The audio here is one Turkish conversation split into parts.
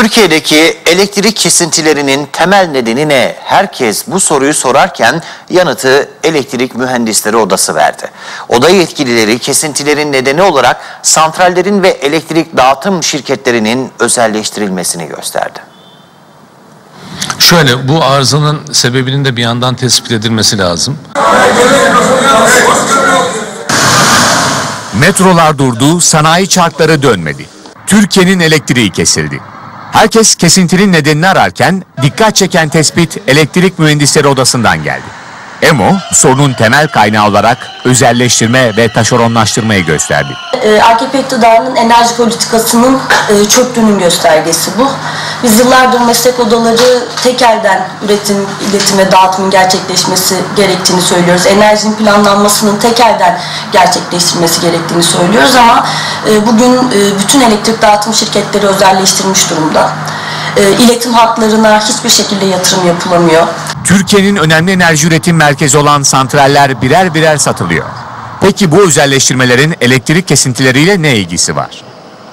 Türkiye'deki elektrik kesintilerinin temel nedeni ne? Herkes bu soruyu sorarken yanıtı Elektrik Mühendisleri Odası verdi. Oda yetkilileri kesintilerin nedeni olarak santrallerin ve elektrik dağıtım şirketlerinin özelleştirilmesini gösterdi. Şöyle bu arızanın sebebinin de bir yandan tespit edilmesi lazım. Metrolar durdu, sanayi çarkları dönmedi. Türkiye'nin elektriği kesildi. Herkes kesintinin nedenini ararken dikkat çeken tespit Elektrik Mühendisleri Odası'ndan geldi. EMO, sorunun temel kaynağı olarak özelleştirme ve taşeronlaştırmayı gösterdi. Ee, AKP iktidarının enerji politikasının e, çöktüğünün göstergesi bu. Biz yıllardır meslek odaları tek elden üretim, iletim ve dağıtımın gerçekleşmesi gerektiğini söylüyoruz. Enerjinin planlanmasının tek elden gerçekleştirilmesi gerektiğini söylüyoruz ama e, bugün e, bütün elektrik dağıtım şirketleri özelleştirilmiş durumda. E, İletim hatlarına hiçbir şekilde yatırım yapılamıyor. Türkiye'nin önemli enerji üretim merkezi olan santraller birer birer satılıyor. Peki bu özelleştirmelerin elektrik kesintileriyle ne ilgisi var?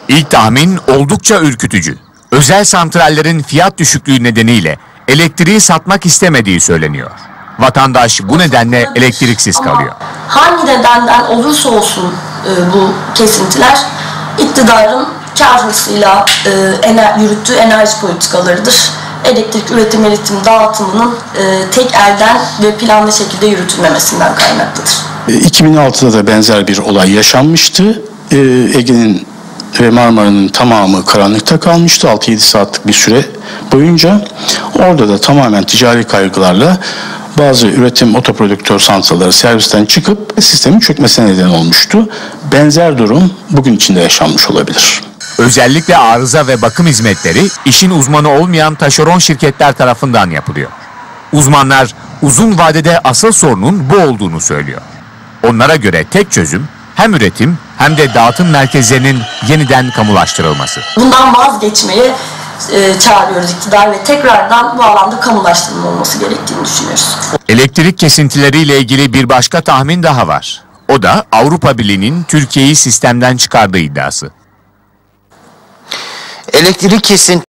İlk tahmin oldukça ürkütücü. Özel santrallerin fiyat düşüklüğü nedeniyle elektriği satmak istemediği söyleniyor. Vatandaş bu nedenle elektriksiz Ama kalıyor. Hangi nedenden olursa olsun e, bu kesintiler iktidarın kar hırsıyla e, ener, yürüttüğü enerji politikalarıdır. Elektrik üretim, üretim dağıtımının e, tek elden ve planlı şekilde yürütülmemesinden kaynaklıdır. E, 2006'da da benzer bir olay yaşanmıştı. Ege'nin ve Marmara'nın tamamı karanlıkta kalmıştı 6-7 saatlik bir süre boyunca. Orada da tamamen ticari kaygılarla bazı üretim otoprodüktör santralları servisten çıkıp sistemin çökmesine neden olmuştu. Benzer durum bugün içinde yaşanmış olabilir. Özellikle arıza ve bakım hizmetleri işin uzmanı olmayan taşeron şirketler tarafından yapılıyor. Uzmanlar uzun vadede asıl sorunun bu olduğunu söylüyor. Onlara göre tek çözüm hem üretim hem de dağıtım merkezlerinin yeniden kamulaştırılması. Bundan vazgeçmeye e, çağırıyoruz iktidar ve tekrardan bu alanda kamulaştırma olması gerektiğini düşünüyoruz. Elektrik kesintileriyle ilgili bir başka tahmin daha var. O da Avrupa Birliği'nin Türkiye'yi sistemden çıkardığı iddiası. Elektrik kesin